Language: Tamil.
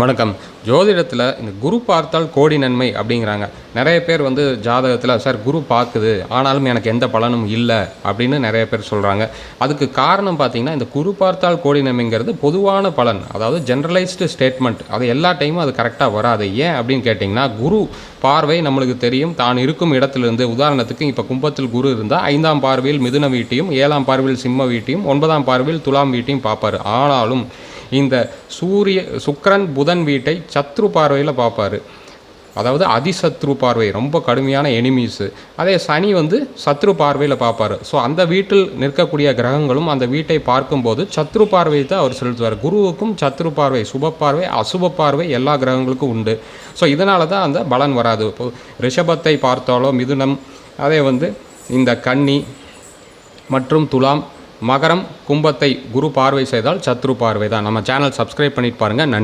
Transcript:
வணக்கம். ஜோதிடத்தில் இந்த குரு பார்த்தால் கோடி நன்மை அப்படிங்கிறாங்க. நிறைய பேர் வந்து ஜாதகத்தில் சார் குரு பார்க்குது ஆனாலும் எனக்கு எந்த பலனும் இல்லை அப்படின்னு நிறைய பேர் சொல்கிறாங்க அதுக்கு காரணம் பார்த்திங்கன்னா இந்த குரு பார்த்தால் கோடி நன்மைங்கிறது பொதுவான பலன். அதாவது ஜென்ரலைஸ்டு ஸ்டேட்மெண்ட் அது எல்லா டைமும் அது கரெக்டாக வராது. ஏன் அப்படின்னு கேட்டிங்கன்னா குரு பார்வை நம்மளுக்கு தெரியும். தான் இருக்கும் இடத்துலேருந்து. உதாரணத்துக்கு இப்போ கும்பத்தில் குரு இருந்தால் ஐந்தாம் பார்வையில் மிதுன வீட்டையும் ஏழாம் பார்வையில் சிம்ம வீட்டையும் ஒன்பதாம் பார்வையில் துலாம் வீட்டையும் பார்ப்பார். ஆனாலும் இந்த சூரிய சுக்கரன் புதன் வீட்டை சத்ரு பார்வையில் பார்ப்பாரு. அதாவது அதிசத்ரு பார்வை ரொம்ப கடுமையான எனிமீஸு அதே சனி வந்து சத்ரு பார்வையில் பார்ப்பார். ஸோ அந்த வீட்டில் நிற்கக்கூடிய கிரகங்களும் அந்த வீட்டை பார்க்கும்போது சத்ரு பார்வையை தான் அவர் செலுத்துவார். குருவுக்கும் சத்ரு பார்வை சுப பார்வை அசுப பார்வை எல்லா கிரகங்களுக்கும் உண்டு. ஸோ இதனால தான் அந்த பலன் வராது. இப்போ ரிஷபத்தை பார்த்தாலோ மிதுனம் அதே வந்து இந்த கன்னி மற்றும் துலாம் மகரம் கும்பத்தை குரு பார்வை செய்தால் சத்ரு பார்வை தான். நம்ம சேனல் சப்ஸ்கிரைப் பண்ணிட்டு பாருங்கள் நன்றி.